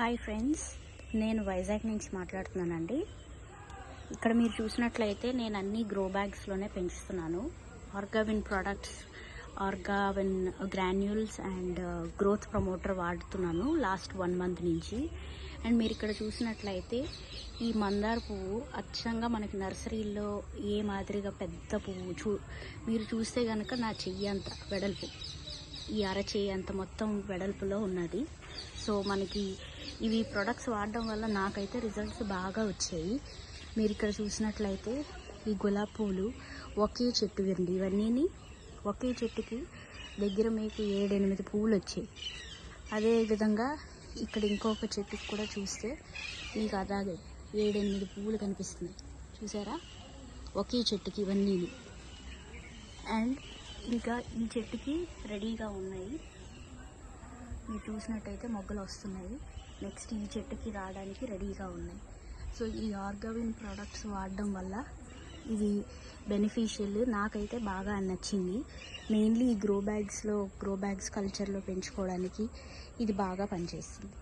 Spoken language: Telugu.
హాయ్ ఫ్రెండ్స్ నేను వైజాగ్ నుంచి మాట్లాడుతున్నానండి. ఇక్కడ మీరు చూసినట్లయితే నేను అన్ని గ్రో బ్యాగ్స్లోనే పెంచుతున్నాను. Orgavin products Orgavin granules and growth promoter వాడుతున్నాను లాస్ట్ వన్ మంత్ నుంచి. అండ్ మీరు ఇక్కడ చూసినట్లయితే ఈ మందార పువ్వు అచ్చంగా మనకి నర్సరీలో ఏ మాదిరిగా పెద్ద పువ్వు చూ మీరు చూస్తే కనుక నా చెయ్యి అంత వెడల్పు. ఈ అరచేయి అంత మొత్తం వెడల్పులో ఉన్నది. సో మనకి ఇవి ప్రొడక్ట్స్ వాడడం వల్ల నాకైతే రిజల్ట్స్ బాగా వచ్చాయి. మీరు ఇక్కడ చూసినట్లయితే ఈ గులాబీ పూలు ఒకే చెట్టు అండి ఇవన్నీ ఒకే చెట్టుకి దగ్గర మీకు ఏడెనిమిది పూలు వచ్చాయి. అదేవిధంగా ఇక్కడ ఇంకొక చెట్టుకి కూడా చూస్తే మీకు అలాగే ఏడెనిమిది పూలు కనిపిస్తున్నాయి. చూసారా? ఒకే చెట్టుకి ఇవన్నీ అండ్ ఇంకా ఈ చెట్టుకి రెడీగా ఉన్నాయి. మీరు చూసినట్టయితే మొగ్గలు వస్తున్నాయి. నెక్స్ట్ ఈ చెట్టుకి రావడానికి రెడీగా ఉన్నాయి. సో ఈ ఆర్గవిన్ ప్రోడక్ట్స్ వాడడం వల్ల ఇది బెనిఫిషియల్. నాకైతే బాగా నచ్చింది. మెయిన్లీ ఈ గ్రో బ్యాగ్స్లో గ్రో బ్యాగ్స్ కల్చర్లో పెంచుకోవడానికి ఇది బాగా పనిచేస్తుంది.